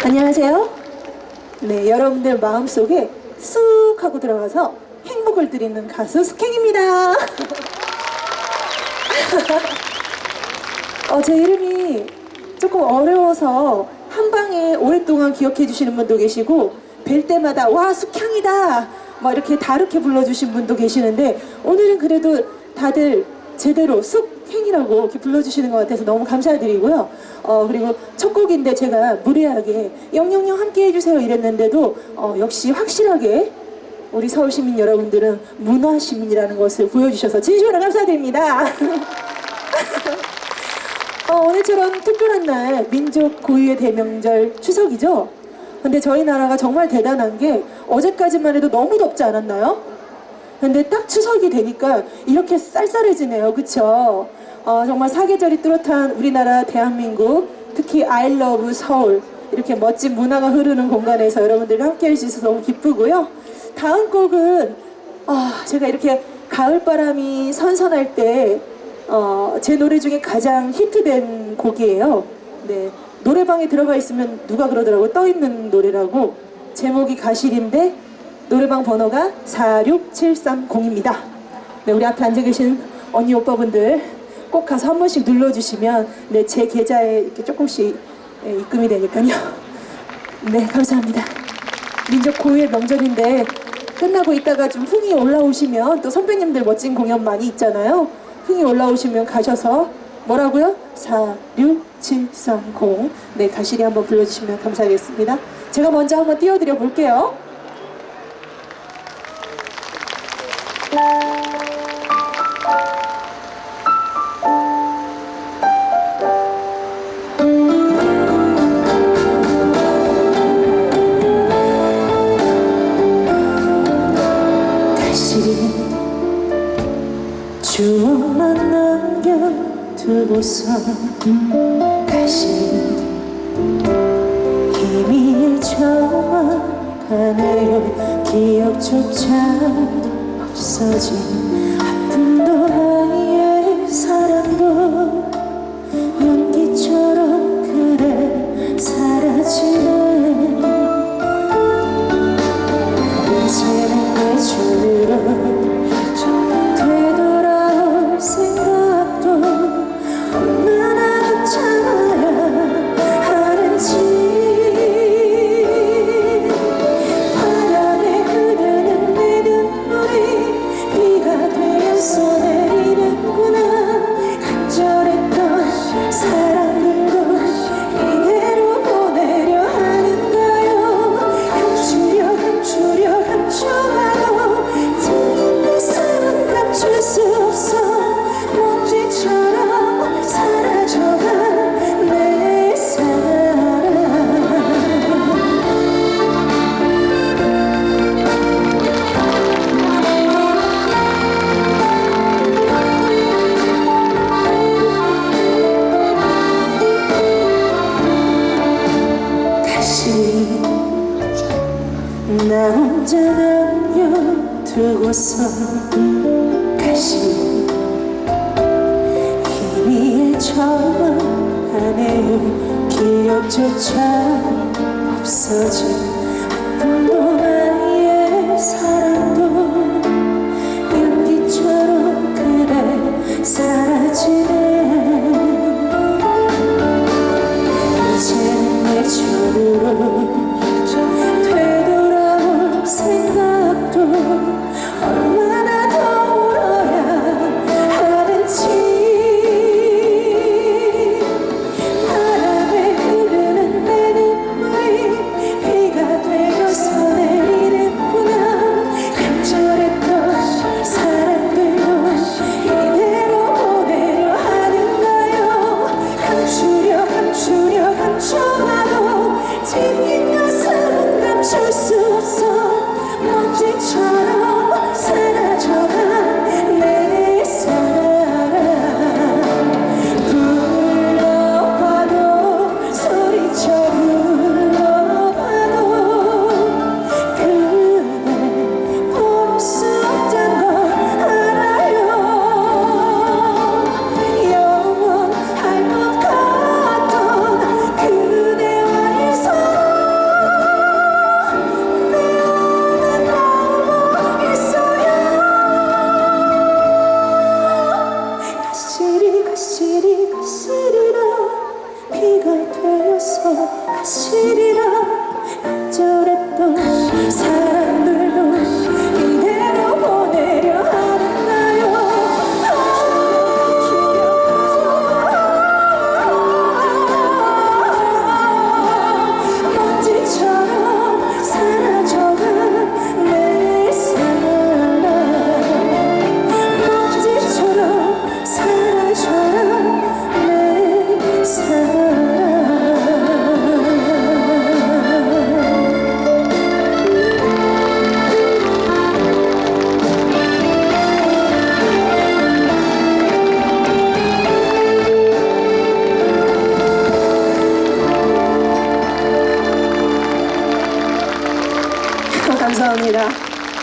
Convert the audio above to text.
안녕하세요. 네, 여러분들 마음속에 쑥 하고 들어가서 행복을 드리는 가수 숙행입니다. 어, 제 이름이 조금 어려워서 한 방에 오랫동안 기억해 주시는 분도 계시고 뵐 때마다 와 숙향이다 막 이렇게 다르게 불러주신 분도 계시는데 오늘은 그래도 다들 제대로 숙 행이라고 이렇게 불러주시는 것 같아서 너무 감사드리고요. 어 그리고 첫 곡인데 제가 무례하게 영영영 함께 해주세요 이랬는데도 어, 역시 확실하게 우리 서울 시민 여러분들은 문화 시민이라는 것을 보여주셔서 진심으로 감사드립니다. 어, 오늘처럼 특별한 날 민족 고유의 대명절 추석이죠. 근데 저희 나라가 정말 대단한 게 어제까지만 해도 너무 덥지 않았나요? 근데 딱 추석이 되니까 이렇게 쌀쌀해지네요. 그쵸? 어, 정말 사계절이 뚜렷한 우리나라 대한민국 특히 love 서울 이렇게 멋진 문화가 흐르는 공간에서 여러분들과 함께 할 수 있어서 너무 기쁘고요. 다음 곡은 아, 제가 이렇게 가을바람이 선선할 때 어, 제 노래 중에 가장 히트된 곡이에요. 네. 노래방에 들어가 있으면 누가 그러더라고요. 떠 있는 노래라고. 제목이 가실인데 노래방 번호가 46730입니다. 네, 우리 앞에 앉아 계신 언니 오빠분들 꼭 가서 한 번씩 눌러주시면 네, 제 계좌에 이렇게 조금씩 예, 입금이 되니까요. 네, 감사합니다. 민족 고유의 명절인데 끝나고 있다가 좀 흥이 올라오시면 또 선배님들 멋진 공연 많이 있잖아요. 흥이 올라오시면 가셔서 뭐라고요? 46730 네, 가시리 한번 불러주시면 감사하겠습니다. 제가 먼저 한번 띄워드려 볼게요. 다시 추억만 남겨두고서 다시 힘이 저어가네요. 기억조차 없어진 남겨두고서 다시 힘이 저하네요 기억조차 없어진 아픔도